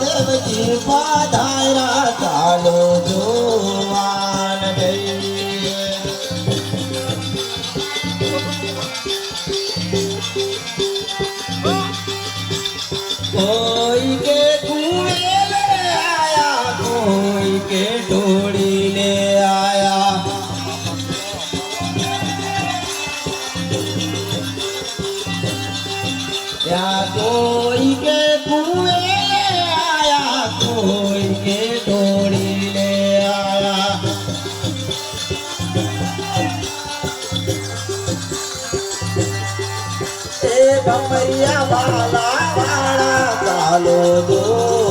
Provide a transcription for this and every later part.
દેવજી પાધારા ચાલો જોવાન જઈએ કોઈ કે કુએ લે આયા, કોઈ કે ઢોળી લે આયા. ત્યાં કોઈ ભમરિયા વાલા વાળા ચાલો દો.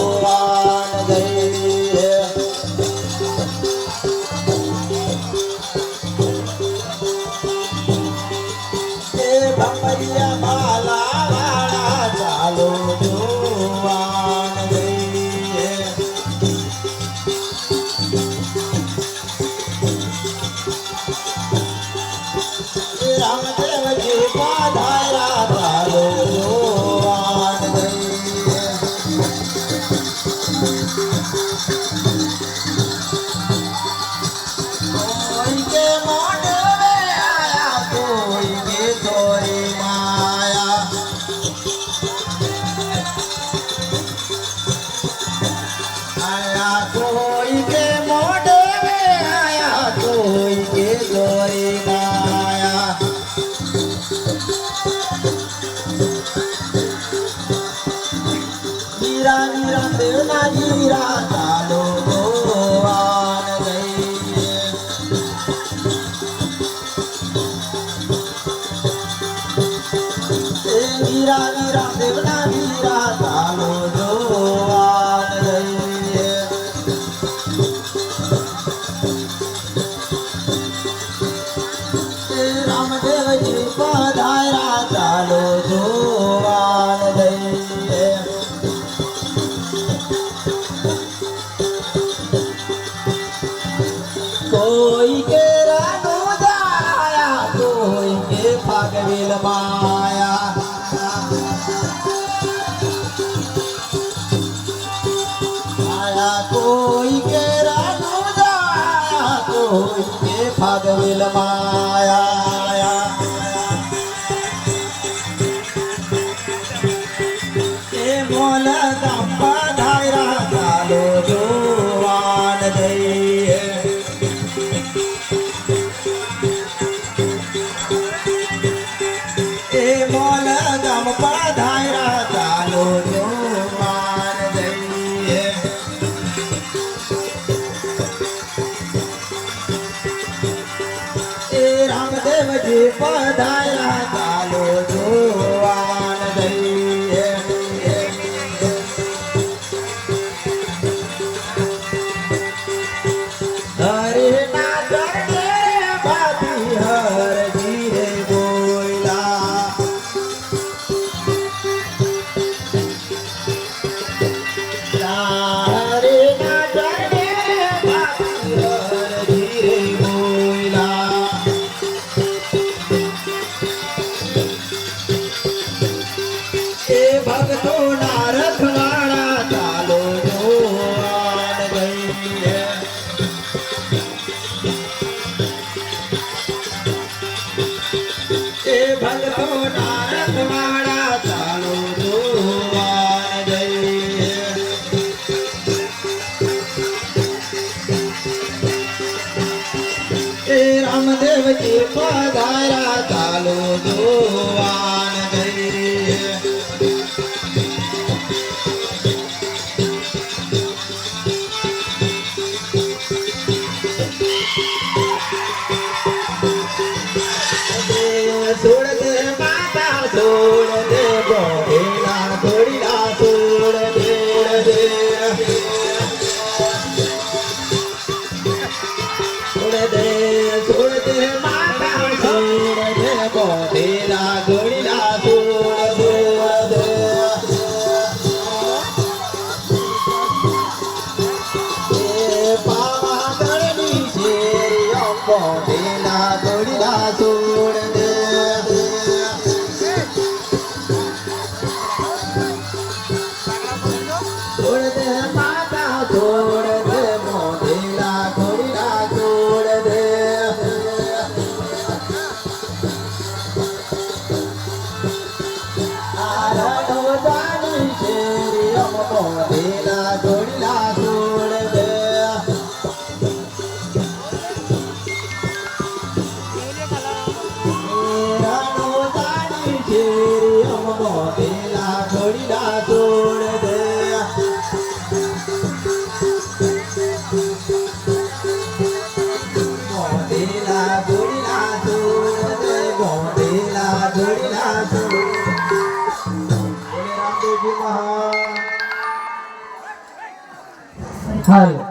મીરા ഭഗവിലമായ રામદેવજી પધાર્યા રામદેવજી પધારા ચાલો જોવા tú. હાલો